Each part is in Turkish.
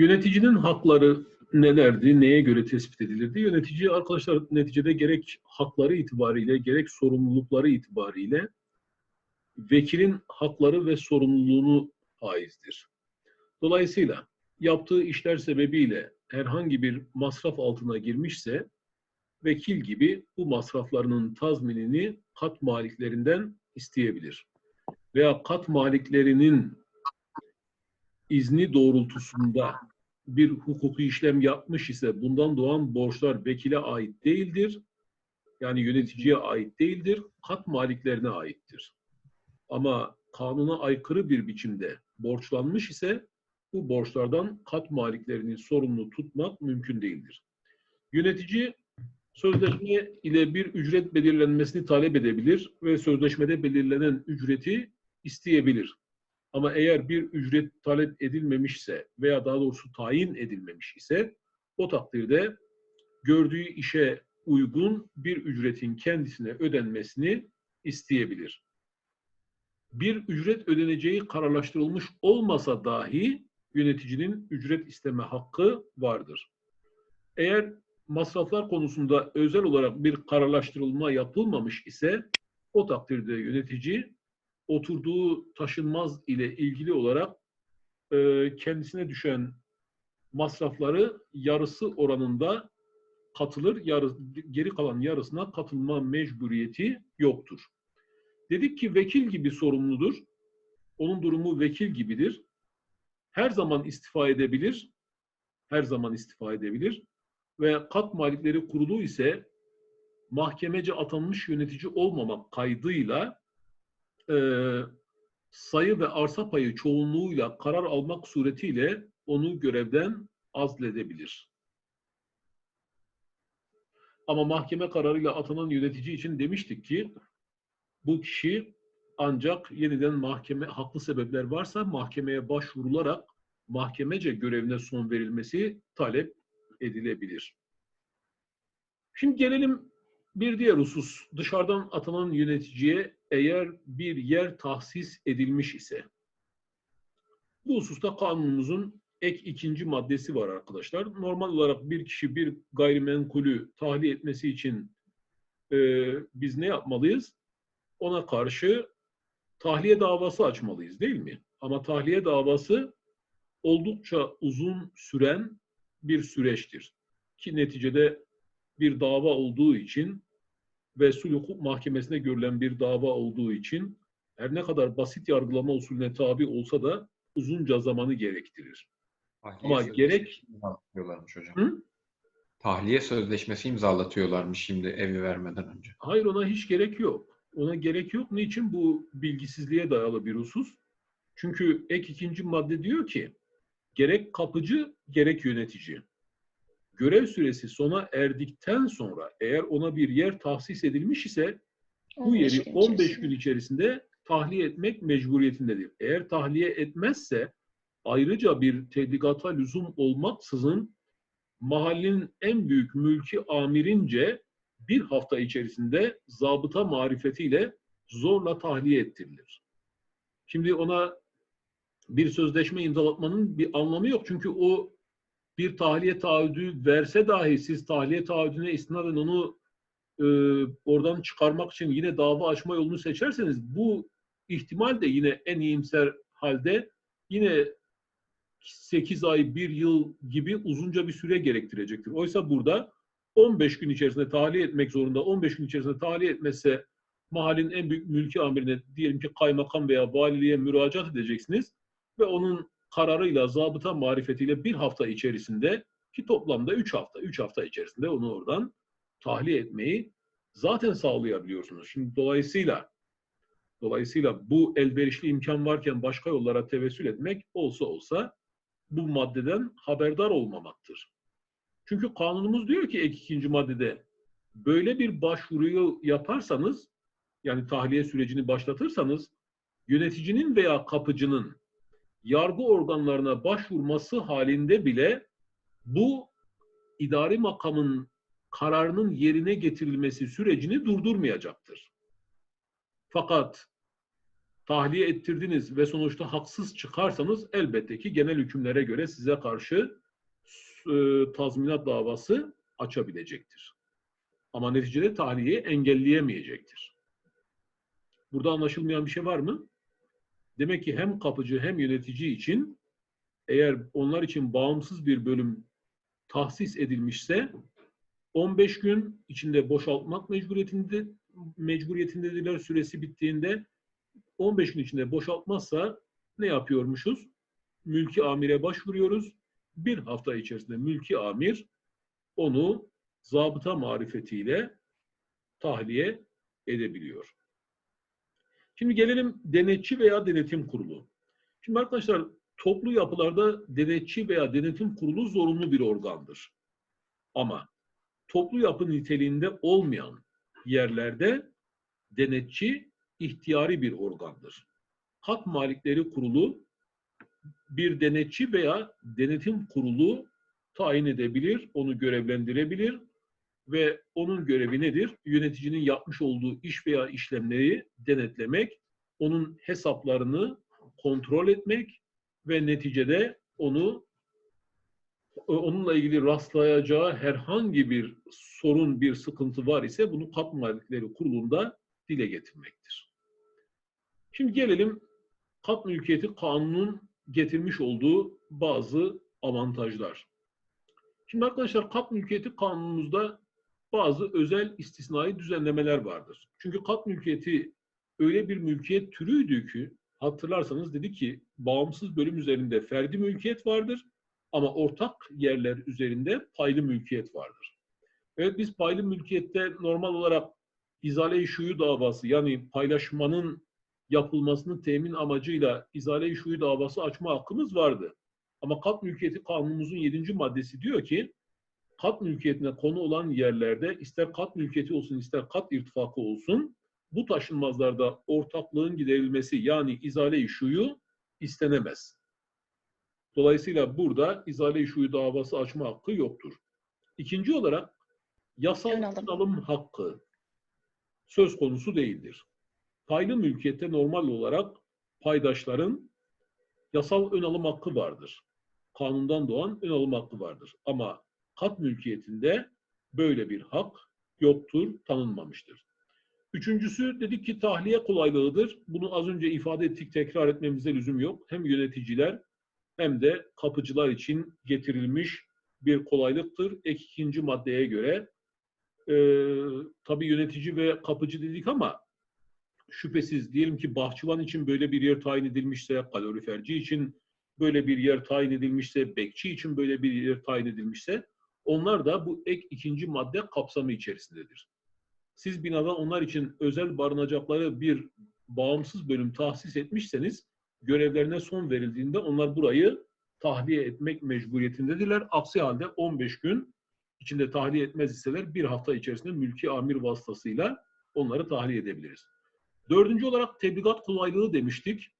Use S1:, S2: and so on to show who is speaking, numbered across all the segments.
S1: Yöneticinin hakları nelerdi, neye göre tespit edilirdi? Yönetici arkadaşlar neticede gerek hakları itibariyle gerek sorumlulukları itibariyle vekilin hakları ve sorumluluğunu haizdir. Dolayısıyla yaptığı işler sebebiyle herhangi bir masraf altına girmişse vekil gibi bu masraflarının tazminini kat maliklerinden isteyebilir. Veya kat maliklerinin izni doğrultusunda bir hukuki işlem yapmış ise bundan doğan borçlar vekile ait değildir. Yani yöneticiye ait değildir, kat maliklerine aittir. Ama kanuna aykırı bir biçimde borçlanmış ise bu borçlardan kat maliklerini sorumlu tutmak mümkün değildir. Yönetici sözleşme ile bir ücret belirlenmesini talep edebilir ve sözleşmede belirlenen ücreti isteyebilir. Ama eğer bir ücret talep edilmemişse veya daha doğrusu tayin edilmemiş ise o takdirde gördüğü işe uygun bir ücretin kendisine ödenmesini isteyebilir. Bir ücret ödeneceği kararlaştırılmış olmasa dahi yöneticinin ücret isteme hakkı vardır. Eğer masraflar konusunda özel olarak bir kararlaştırılma yapılmamış ise o takdirde yönetici oturduğu taşınmaz ile ilgili olarak e, kendisine düşen masrafları yarısı oranında katılır, yarı, geri kalan yarısına katılma mecburiyeti yoktur. Dedik ki vekil gibi sorumludur. Onun durumu vekil gibidir. Her zaman istifa edebilir. Her zaman istifa edebilir. Ve kat malikleri kurulu ise mahkemece atanmış yönetici olmamak kaydıyla e, sayı ve arsa payı çoğunluğuyla karar almak suretiyle onu görevden azledebilir. Ama mahkeme kararıyla atanan yönetici için demiştik ki bu kişi ancak yeniden mahkeme haklı sebepler varsa mahkemeye başvurularak mahkemece görevine son verilmesi talep edilebilir. Şimdi gelelim bir diğer husus. Dışarıdan atanan yöneticiye eğer bir yer tahsis edilmiş ise bu hususta kanunumuzun ek ikinci maddesi var arkadaşlar. Normal olarak bir kişi bir gayrimenkulü tahliye etmesi için e, biz ne yapmalıyız? Ona karşı tahliye davası açmalıyız değil mi? Ama tahliye davası oldukça uzun süren bir süreçtir. Ki neticede bir dava olduğu için ve sulh hukuk mahkemesine görülen bir dava olduğu için her ne kadar basit yargılama usulüne tabi olsa da uzunca zamanı gerektirir.
S2: Tahliye
S1: Ama gerek-
S2: imzalatıyorlarmış hocam.
S1: Hı?
S2: Tahliye sözleşmesi imzalatıyorlarmış şimdi evi vermeden önce.
S1: Hayır ona hiç gerek yok. Ona gerek yok. Niçin? Bu bilgisizliğe dayalı bir husus. Çünkü ek ikinci madde diyor ki gerek kapıcı gerek yönetici görev süresi sona erdikten sonra eğer ona bir yer tahsis edilmiş ise bu
S3: 15
S1: yeri
S3: gün
S1: 15
S3: içerisinde.
S1: gün içerisinde tahliye etmek mecburiyetindedir. Eğer tahliye etmezse ayrıca bir tedbikata lüzum olmaksızın mahallin en büyük mülki amirince bir hafta içerisinde zabıta marifetiyle zorla tahliye ettirilir. Şimdi ona bir sözleşme imzalatmanın bir anlamı yok. Çünkü o bir tahliye taahhüdü verse dahi siz tahliye taahhüdüne istinaden onu e, oradan çıkarmak için yine dava açma yolunu seçerseniz bu ihtimal de yine en iyimser halde yine 8 ay, 1 yıl gibi uzunca bir süre gerektirecektir. Oysa burada 15 gün içerisinde tahliye etmek zorunda. 15 gün içerisinde tahliye etmezse mahallenin en büyük mülki amirine diyelim ki kaymakam veya valiliğe müracaat edeceksiniz ve onun kararıyla, zabıta marifetiyle bir hafta içerisinde ki toplamda 3 hafta, 3 hafta içerisinde onu oradan tahliye etmeyi zaten sağlayabiliyorsunuz. Şimdi dolayısıyla dolayısıyla bu elverişli imkan varken başka yollara tevessül etmek olsa olsa bu maddeden haberdar olmamaktır. Çünkü kanunumuz diyor ki ek ikinci maddede böyle bir başvuruyu yaparsanız yani tahliye sürecini başlatırsanız yöneticinin veya kapıcının yargı organlarına başvurması halinde bile bu idari makamın kararının yerine getirilmesi sürecini durdurmayacaktır. Fakat tahliye ettirdiniz ve sonuçta haksız çıkarsanız elbette ki genel hükümlere göre size karşı e, tazminat davası açabilecektir. Ama neticede tahliyeyi engelleyemeyecektir. Burada anlaşılmayan bir şey var mı? Demek ki hem kapıcı hem yönetici için eğer onlar için bağımsız bir bölüm tahsis edilmişse 15 gün içinde boşaltmak mecburiyetinde mecburiyetindedirler süresi bittiğinde 15 gün içinde boşaltmazsa ne yapıyormuşuz? Mülki amire başvuruyoruz. Bir hafta içerisinde mülki amir onu zabıta marifetiyle tahliye edebiliyor. Şimdi gelelim denetçi veya denetim kurulu. Şimdi arkadaşlar toplu yapılarda denetçi veya denetim kurulu zorunlu bir organdır. Ama toplu yapı niteliğinde olmayan yerlerde denetçi ihtiyari bir organdır. Hak Malikleri Kurulu bir denetçi veya denetim kurulu tayin edebilir, onu görevlendirebilir ve onun görevi nedir? Yöneticinin yapmış olduğu iş veya işlemleri denetlemek, onun hesaplarını kontrol etmek ve neticede onu onunla ilgili rastlayacağı herhangi bir sorun, bir sıkıntı var ise bunu Kat Malikleri Kurulu'nda dile getirmektir. Şimdi gelelim kat mülkiyeti kanunun getirmiş olduğu bazı avantajlar. Şimdi arkadaşlar kat mülkiyeti kanunumuzda bazı özel istisnai düzenlemeler vardır. Çünkü kat mülkiyeti öyle bir mülkiyet türüydü ki hatırlarsanız dedi ki bağımsız bölüm üzerinde ferdi mülkiyet vardır ama ortak yerler üzerinde paylı mülkiyet vardır. Evet biz paylı mülkiyette normal olarak izale-i şuyu davası yani paylaşmanın yapılmasını temin amacıyla izale-i şuyu davası açma hakkımız vardı. Ama kat mülkiyeti kanunumuzun 7. maddesi diyor ki kat mülkiyetine konu olan yerlerde ister kat mülkiyeti olsun ister kat irtifakı olsun bu taşınmazlarda ortaklığın giderilmesi yani izale-i şuyu istenemez. Dolayısıyla burada izale-i şuyu davası açma hakkı yoktur. İkinci olarak yasal
S3: alım
S1: hakkı söz konusu değildir. Paylı mülkiyette normal olarak paydaşların yasal ön alım hakkı vardır. Kanundan doğan ön alım hakkı vardır. Ama kat mülkiyetinde böyle bir hak yoktur, tanınmamıştır. Üçüncüsü dedik ki tahliye kolaylığıdır. Bunu az önce ifade ettik, tekrar etmemize lüzum yok. Hem yöneticiler hem de kapıcılar için getirilmiş bir kolaylıktır. Ek ikinci maddeye göre e, tabii yönetici ve kapıcı dedik ama şüphesiz diyelim ki bahçıvan için böyle bir yer tayin edilmişse, kaloriferci için böyle bir yer tayin edilmişse, bekçi için böyle bir yer tayin edilmişse onlar da bu ek ikinci madde kapsamı içerisindedir. Siz binada onlar için özel barınacakları bir bağımsız bölüm tahsis etmişseniz görevlerine son verildiğinde onlar burayı tahliye etmek mecburiyetindedirler. Aksi halde 15 gün içinde tahliye etmez iseler bir hafta içerisinde mülki amir vasıtasıyla onları tahliye edebiliriz. Dördüncü olarak tebligat kolaylığı demiştik.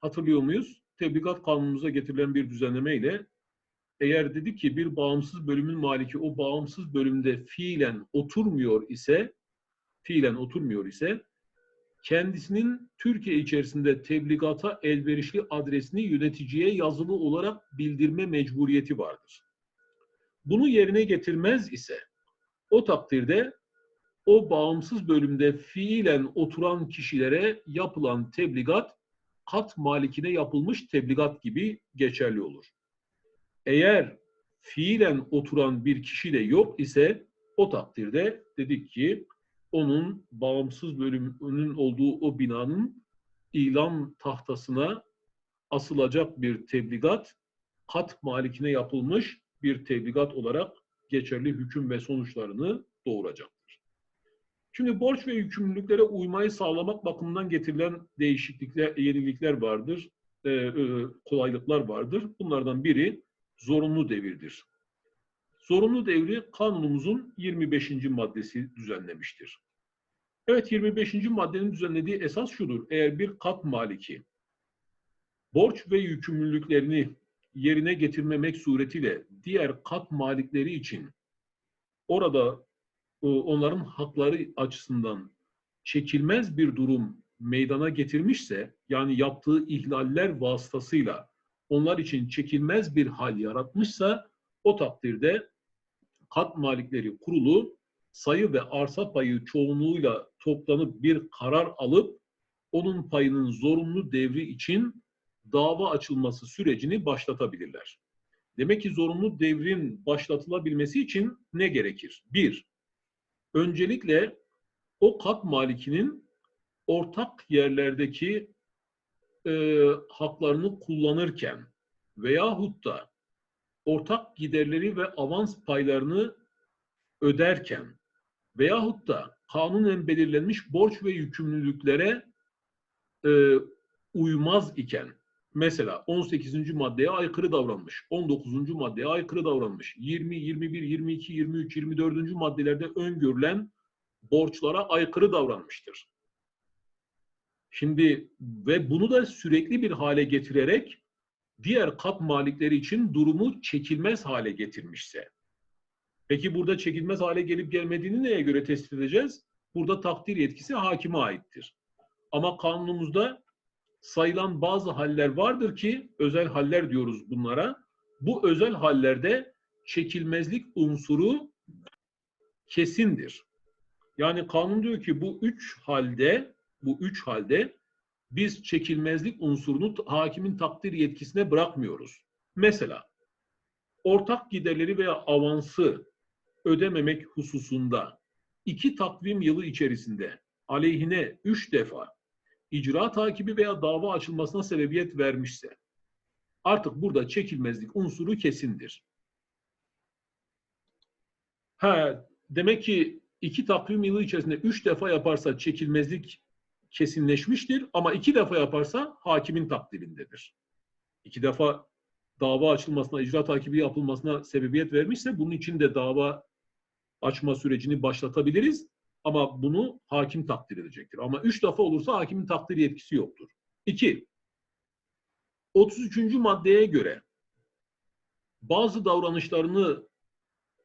S1: Hatırlıyor muyuz? Tebligat kanunumuza getirilen bir düzenleme ile eğer dedik ki bir bağımsız bölümün maliki o bağımsız bölümde fiilen oturmuyor ise fiilen oturmuyor ise kendisinin Türkiye içerisinde tebligata elverişli adresini yöneticiye yazılı olarak bildirme mecburiyeti vardır. Bunu yerine getirmez ise o takdirde o bağımsız bölümde fiilen oturan kişilere yapılan tebligat kat malikine yapılmış tebligat gibi geçerli olur. Eğer fiilen oturan bir kişi de yok ise o takdirde dedik ki onun bağımsız bölümünün olduğu o binanın ilan tahtasına asılacak bir tebligat kat malikine yapılmış bir tebligat olarak geçerli hüküm ve sonuçlarını doğuracaktır. Şimdi borç ve yükümlülüklere uymayı sağlamak bakımından getirilen değişiklikler, yenilikler vardır, e, e, kolaylıklar vardır. Bunlardan biri zorunlu devirdir. Zorunlu devri kanunumuzun 25. maddesi düzenlemiştir. Evet 25. maddenin düzenlediği esas şudur. Eğer bir kat maliki borç ve yükümlülüklerini yerine getirmemek suretiyle diğer kat malikleri için orada e, onların hakları açısından çekilmez bir durum meydana getirmişse, yani yaptığı ihlaller vasıtasıyla onlar için çekilmez bir hal yaratmışsa, o takdirde kat malikleri kurulu sayı ve arsa payı çoğunluğuyla toplanıp bir karar alıp onun payının zorunlu devri için dava açılması sürecini başlatabilirler. Demek ki zorunlu devrin başlatılabilmesi için ne gerekir? Bir, öncelikle o kat malikinin ortak yerlerdeki e, haklarını kullanırken veyahut da ortak giderleri ve avans paylarını öderken veyahut da kanunen belirlenmiş borç ve yükümlülüklere e, uymaz iken mesela 18. maddeye aykırı davranmış, 19. maddeye aykırı davranmış, 20, 21, 22, 23, 24. maddelerde öngörülen borçlara aykırı davranmıştır. Şimdi ve bunu da sürekli bir hale getirerek diğer kat malikleri için durumu çekilmez hale getirmişse. Peki burada çekilmez hale gelip gelmediğini neye göre tespit edeceğiz? Burada takdir yetkisi hakime aittir. Ama kanunumuzda sayılan bazı haller vardır ki özel haller diyoruz bunlara. Bu özel hallerde çekilmezlik unsuru kesindir. Yani kanun diyor ki bu üç halde bu üç halde biz çekilmezlik unsurunu hakimin takdir yetkisine bırakmıyoruz. Mesela ortak giderleri veya avansı ödememek hususunda iki takvim yılı içerisinde aleyhine üç defa icra takibi veya dava açılmasına sebebiyet vermişse artık burada çekilmezlik unsuru kesindir. Ha, demek ki iki takvim yılı içerisinde üç defa yaparsa çekilmezlik kesinleşmiştir ama iki defa yaparsa hakimin takdirindedir. İki defa dava açılmasına, icra takibi yapılmasına sebebiyet vermişse bunun için de dava açma sürecini başlatabiliriz. Ama bunu hakim takdir edecektir. Ama üç defa olursa hakimin takdir yetkisi yoktur. İki, 33. maddeye göre bazı davranışlarını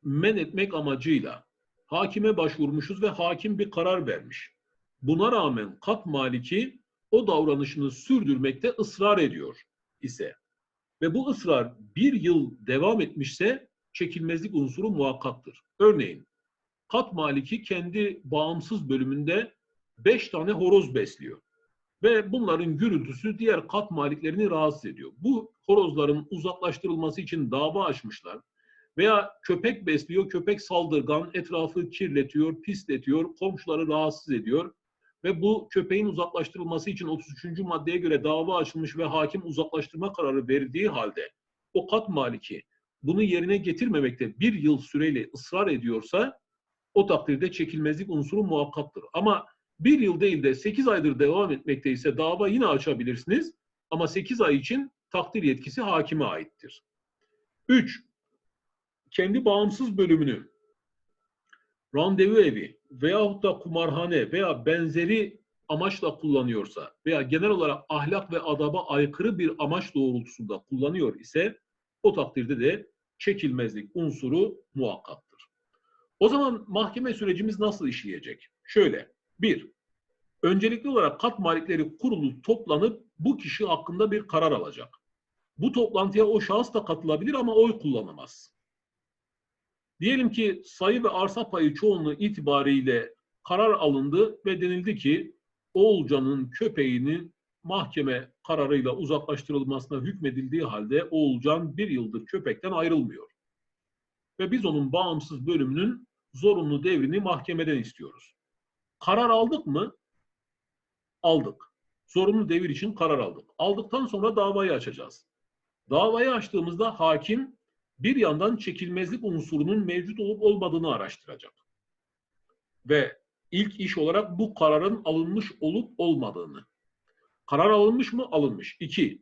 S1: men etmek amacıyla hakime başvurmuşuz ve hakim bir karar vermiş. Buna rağmen kat maliki o davranışını sürdürmekte ısrar ediyor ise ve bu ısrar bir yıl devam etmişse çekilmezlik unsuru muhakkaktır. Örneğin kat maliki kendi bağımsız bölümünde beş tane horoz besliyor. Ve bunların gürültüsü diğer kat maliklerini rahatsız ediyor. Bu horozların uzaklaştırılması için dava açmışlar. Veya köpek besliyor, köpek saldırgan, etrafı kirletiyor, pisletiyor, komşuları rahatsız ediyor. Ve bu köpeğin uzaklaştırılması için 33. maddeye göre dava açılmış ve hakim uzaklaştırma kararı verdiği halde o kat maliki bunu yerine getirmemekte bir yıl süreyle ısrar ediyorsa o takdirde çekilmezlik unsuru muhakkaktır. Ama bir yıl değil de 8 aydır devam etmekteyse dava yine açabilirsiniz. Ama 8 ay için takdir yetkisi hakime aittir. 3. Kendi bağımsız bölümünü randevu evi veyahut da kumarhane veya benzeri amaçla kullanıyorsa veya genel olarak ahlak ve adaba aykırı bir amaç doğrultusunda kullanıyor ise o takdirde de çekilmezlik unsuru muhakkaktır. O zaman mahkeme sürecimiz nasıl işleyecek? Şöyle, bir, öncelikli olarak kat malikleri kurulu toplanıp bu kişi hakkında bir karar alacak. Bu toplantıya o şahıs da katılabilir ama oy kullanamaz. Diyelim ki sayı ve arsa payı çoğunluğu itibariyle karar alındı ve denildi ki Oğulcan'ın köpeğinin mahkeme kararıyla uzaklaştırılmasına hükmedildiği halde Oğulcan bir yıldır köpekten ayrılmıyor. Ve biz onun bağımsız bölümünün zorunlu devrini mahkemeden istiyoruz. Karar aldık mı? Aldık. Zorunlu devir için karar aldık. Aldıktan sonra davayı açacağız. Davayı açtığımızda hakim bir yandan çekilmezlik unsurunun mevcut olup olmadığını araştıracak. Ve ilk iş olarak bu kararın alınmış olup olmadığını. Karar alınmış mı? Alınmış. İki,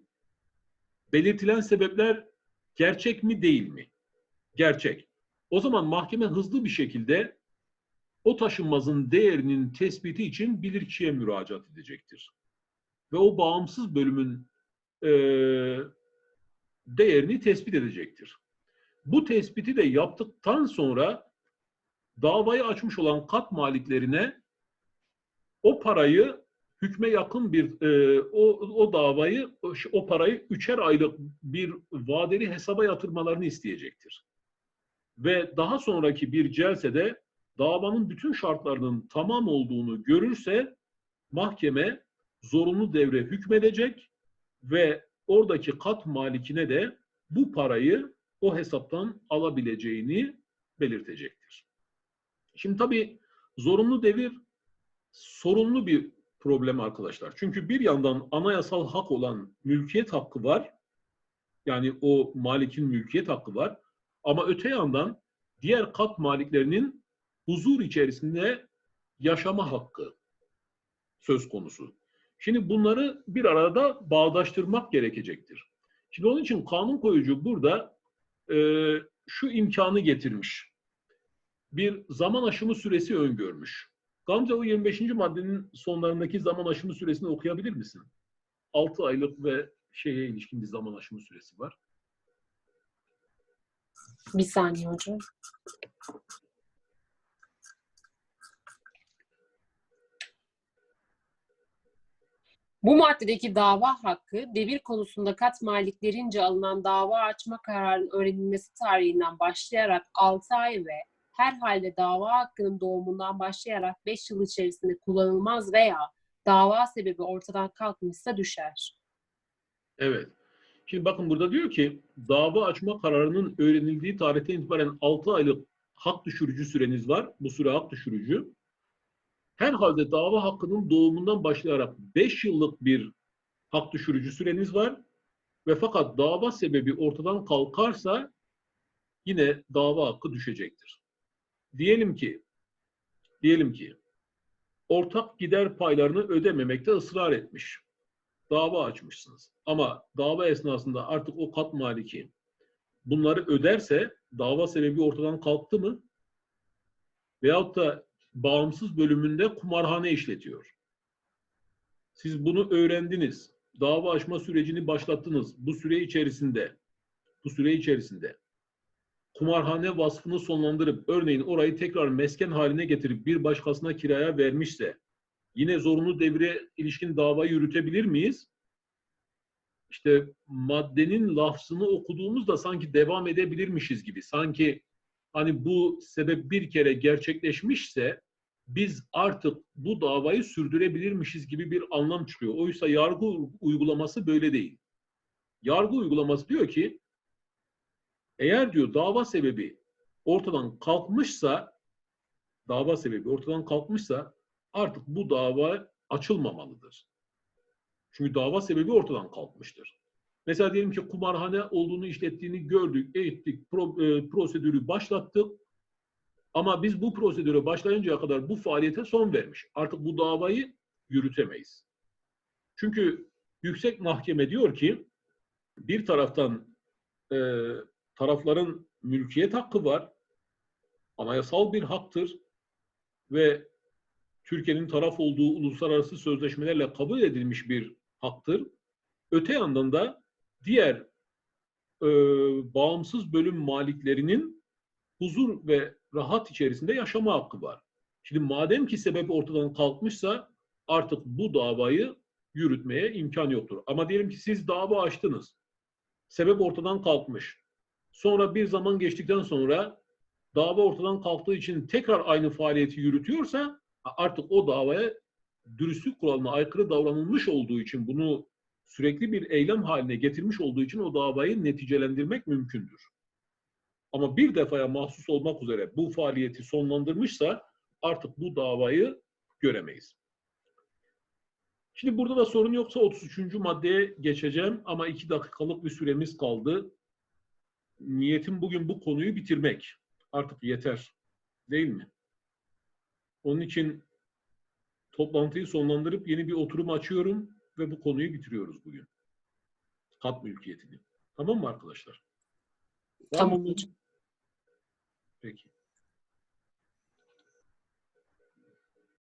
S1: belirtilen sebepler gerçek mi değil mi? Gerçek. O zaman mahkeme hızlı bir şekilde o taşınmazın değerinin tespiti için bilirkişiye müracaat edecektir. Ve o bağımsız bölümün e, değerini tespit edecektir. Bu tespiti de yaptıktan sonra davayı açmış olan kat maliklerine o parayı hükme yakın bir e, o, o davayı, o, parayı üçer aylık bir vadeli hesaba yatırmalarını isteyecektir. Ve daha sonraki bir celsede davanın bütün şartlarının tamam olduğunu görürse mahkeme zorunlu devre hükmedecek ve oradaki kat malikine de bu parayı o hesaptan alabileceğini belirtecektir. Şimdi tabii zorunlu devir sorunlu bir problem arkadaşlar. Çünkü bir yandan anayasal hak olan mülkiyet hakkı var. Yani o malikin mülkiyet hakkı var. Ama öte yandan diğer kat maliklerinin huzur içerisinde yaşama hakkı söz konusu. Şimdi bunları bir arada bağdaştırmak gerekecektir. Şimdi onun için kanun koyucu burada e, şu imkanı getirmiş. Bir zaman aşımı süresi öngörmüş. Gamze o 25. maddenin sonlarındaki zaman aşımı süresini okuyabilir misin? 6 aylık ve şeye ilişkin bir zaman aşımı süresi var.
S3: Bir saniye hocam. Bu maddedeki dava hakkı devir konusunda kat maliklerince alınan dava açma kararının öğrenilmesi tarihinden başlayarak 6 ay ve herhalde dava hakkının doğumundan başlayarak 5 yıl içerisinde kullanılmaz veya dava sebebi ortadan kalkmışsa düşer.
S1: Evet. Şimdi bakın burada diyor ki dava açma kararının öğrenildiği tarihten itibaren 6 aylık hak düşürücü süreniz var. Bu süre hak düşürücü. Herhalde dava hakkının doğumundan başlayarak 5 yıllık bir hak düşürücü süreniz var. Ve fakat dava sebebi ortadan kalkarsa yine dava hakkı düşecektir. Diyelim ki diyelim ki ortak gider paylarını ödememekte ısrar etmiş. Dava açmışsınız. Ama dava esnasında artık o kat maliki bunları öderse dava sebebi ortadan kalktı mı? Veyahut da bağımsız bölümünde kumarhane işletiyor. Siz bunu öğrendiniz. Dava açma sürecini başlattınız. Bu süre içerisinde bu süre içerisinde kumarhane vasfını sonlandırıp örneğin orayı tekrar mesken haline getirip bir başkasına kiraya vermişse yine zorunlu devre ilişkin dava yürütebilir miyiz? İşte maddenin lafzını okuduğumuzda sanki devam edebilirmişiz gibi. Sanki hani bu sebep bir kere gerçekleşmişse biz artık bu davayı sürdürebilirmişiz gibi bir anlam çıkıyor. Oysa yargı uygulaması böyle değil. Yargı uygulaması diyor ki eğer diyor dava sebebi ortadan kalkmışsa dava sebebi ortadan kalkmışsa artık bu dava açılmamalıdır. Çünkü dava sebebi ortadan kalkmıştır. Mesela diyelim ki kumarhane olduğunu işlettiğini gördük, ettik, pro, e, prosedürü başlattık. Ama biz bu prosedüre başlayıncaya kadar bu faaliyete son vermiş. Artık bu davayı yürütemeyiz. Çünkü yüksek mahkeme diyor ki bir taraftan e, tarafların mülkiyet hakkı var. Anayasal bir haktır ve Türkiye'nin taraf olduğu uluslararası sözleşmelerle kabul edilmiş bir haktır. Öte yandan da diğer e, bağımsız bölüm maliklerinin huzur ve rahat içerisinde yaşama hakkı var. Şimdi madem ki sebep ortadan kalkmışsa artık bu davayı yürütmeye imkan yoktur. Ama diyelim ki siz dava açtınız. Sebep ortadan kalkmış. Sonra bir zaman geçtikten sonra dava ortadan kalktığı için tekrar aynı faaliyeti yürütüyorsa artık o davaya dürüstlük kuralına aykırı davranılmış olduğu için bunu sürekli bir eylem haline getirmiş olduğu için o davayı neticelendirmek mümkündür. Ama bir defaya mahsus olmak üzere bu faaliyeti sonlandırmışsa artık bu davayı göremeyiz. Şimdi burada da sorun yoksa 33. maddeye geçeceğim ama iki dakikalık bir süremiz kaldı. Niyetim bugün bu konuyu bitirmek. Artık yeter. Değil mi? Onun için toplantıyı sonlandırıp yeni bir oturum açıyorum ve bu konuyu bitiriyoruz bugün. Kat mülkiyetini. Tamam mı arkadaşlar?
S3: Tamam hocam.
S1: Peki.